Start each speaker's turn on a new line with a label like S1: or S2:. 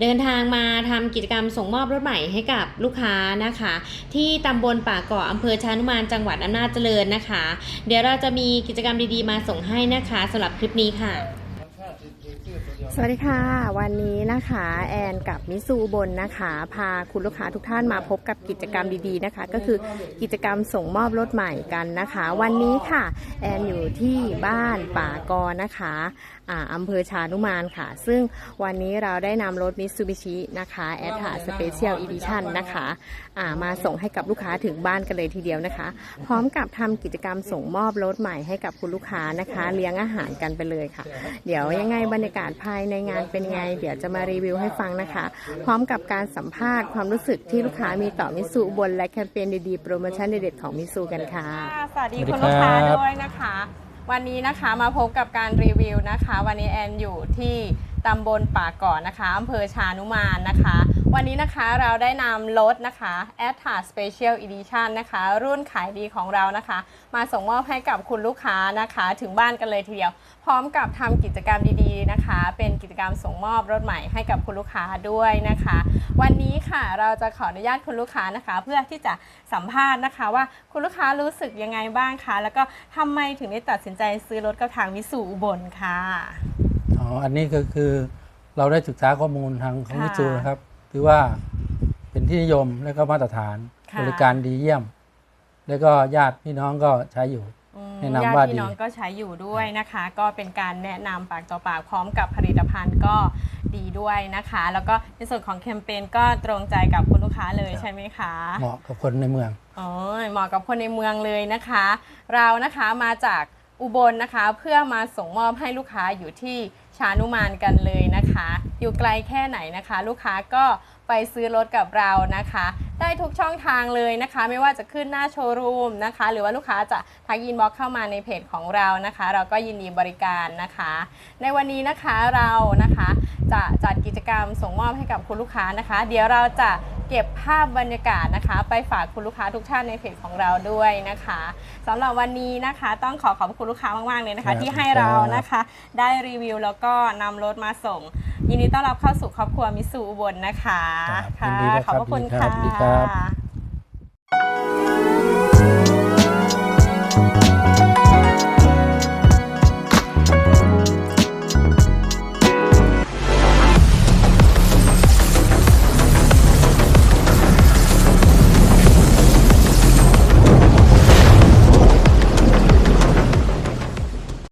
S1: เดินทางมาทำกิจกรรมส่งมอบรถใหม่ให้กับลูกค้านะคะ ที่ตำบลป่าเกาะอำเภอชานุมานจังหวัดอำนาจเจริญนะคะ เดี๋ยวเราจะมีกิจกรรมดีๆมาส่งให้นะคะสำหรับคลิปนี้ค่ะ
S2: สวัสดีค่ะ วันนี้นะคะแอนกับมิสูบนนะคะ พาคุณลูกค้าทุกท่านมาพบกับกิจกรรมดีๆนะคะ ก็คือกิจกรรมส่งมอบรถใหม่กันนะคะ วันนี้ค่ะ แอนอยู่ที่บ้านป่ากอนะคะอ่าอำเภอชานุมานค่ะ ซึ่งวันนี้เราได้นำรถมิซูบิชินะคะแอดหาสเปเชียลอีดิชันนะคะอ่ามาส่งให้กับลูกค้าถึงบ้านกันเลยทีเดียวนะคะ พร้อมกับทำกิจกรรมส่งมอบรถใหม่ให้กับคุณลูกค้านะคะ เลี้ยงอาหารกันไปเลยค่ะ เดี๋ยวยังไงบรรยากาศภายในงานเป็นไง เดี๋ยวจะมารีวิวให้ฟังนะคะ พร้อมกับการสัมภาษณ์ความรู้สึกที่ลูกค้ามีต่อมิสูบนและแคมเปญดีๆ โปรโมชั่นเด็ดๆของมิสูกันค่ะ สวัสดี
S3: สวัสดี
S2: คุณลูกค้า
S3: ครับ
S2: ด้วยนะคะ วันนี้นะคะมาพบกับการรีวิวนะคะ วันนี้แอนอยู่ที่ ตำบลป่าก่อนนะคะอำเภอชานุมานนะคะ วันนี้นะคะเราได้นำรถนะคะ a t a Special Edition นะคะ รุ่นขายดีของเรานะคะ มาส่งมอบให้กับคุณลูกค้านะคะ ถึงบ้านกันเลยทีเดียว พร้อมกับทำกิจกรรมดีๆนะคะ เป็นกิจกรรมส่งมอบรถใหม่ให้กับคุณลูกค้าด้วยนะคะ วันนี้ค่ะเราจะขออนุญาตคุณลูกค้านะคะ เพื่อที่จะสัมภาษณ์นะคะว่าคุณลูกค้ารู้สึกยังไงบ้างคะแล้วก็ทำไมถึงได้ตัดสินใจซื้อรถกับทางวิสูอุบลค่ะ
S3: อ๋อ อันนี้ก็คือเราได้ศึกษาข้อมูลทางของ
S2: ค่ะ
S3: มิจูนะครับ ถือว่าเป็นที่นิยมและก็มาตรฐาน
S2: ค่ะ
S3: บริการดีเยี่ยม แล้วก็ญาติพี่น้องก็ใช้อยู่
S2: อืม
S3: แนะนำ
S2: ญา
S3: ว่า
S2: ติ
S3: ดี
S2: พี่น้องก็ใช้อยู่ด้วยนะคะ ก็เป็นการแนะนำปากต่อปากพร้อมกับผลิตภัณฑ์ก็ดีด้วยนะคะ แล้วก็ในส่วนของแคมเปญก็ตรงใจกับคุณลูกค้าเลยใช่ไหมคะ
S3: เหมาะกับคนในเมือง
S2: อ๋อเหมาะกับคนในเมืองเลยนะคะ เรานะคะมาจากอุบลนะคะ เพื่อมาส่งมอบให้ลูกค้าอยู่ที่ ชานุมานกันเลยนะคะ อยู่ไกลแค่ไหนนะคะ ลูกค้าก็ไปซื้อรถกับเรานะคะ ได้ทุกช่องทางเลยนะคะ ไม่ว่าจะขึ้นหน้าโชว์รูมนะคะ หรือว่าลูกค้าจะทักยินบ็อกเข้ามาในเพจของเรานะคะ เราก็ยินดีบริการนะคะ ในวันนี้นะคะเรานะคะจะจัดกิจกรรมส่งมอบให้กับคุณลูกค้านะคะ เดี๋ยวเราจะ เก็บภาพบรรยากาศนะคะ ไปฝากคุณลูกค้าทุกท่านในเพจของเราด้วยนะคะสำหรับวันนี้นะคะต้องขอขอบคุณลูกค้ามากๆเลยนะ
S3: ครั
S2: คะ
S3: บ
S2: ที่ให้เรานะคะ ได้รีวิวแล้วก็นำรถมาส่ง ยินดีต้อนรับเข้าสู่ครอบครัวมิสูอุบลนะคะ
S3: ครับ
S2: ค่ะ
S3: ยินดีด้วย
S2: ขอบพระคุณ
S3: ครับ
S2: ค่ะ
S3: ยินดีครับ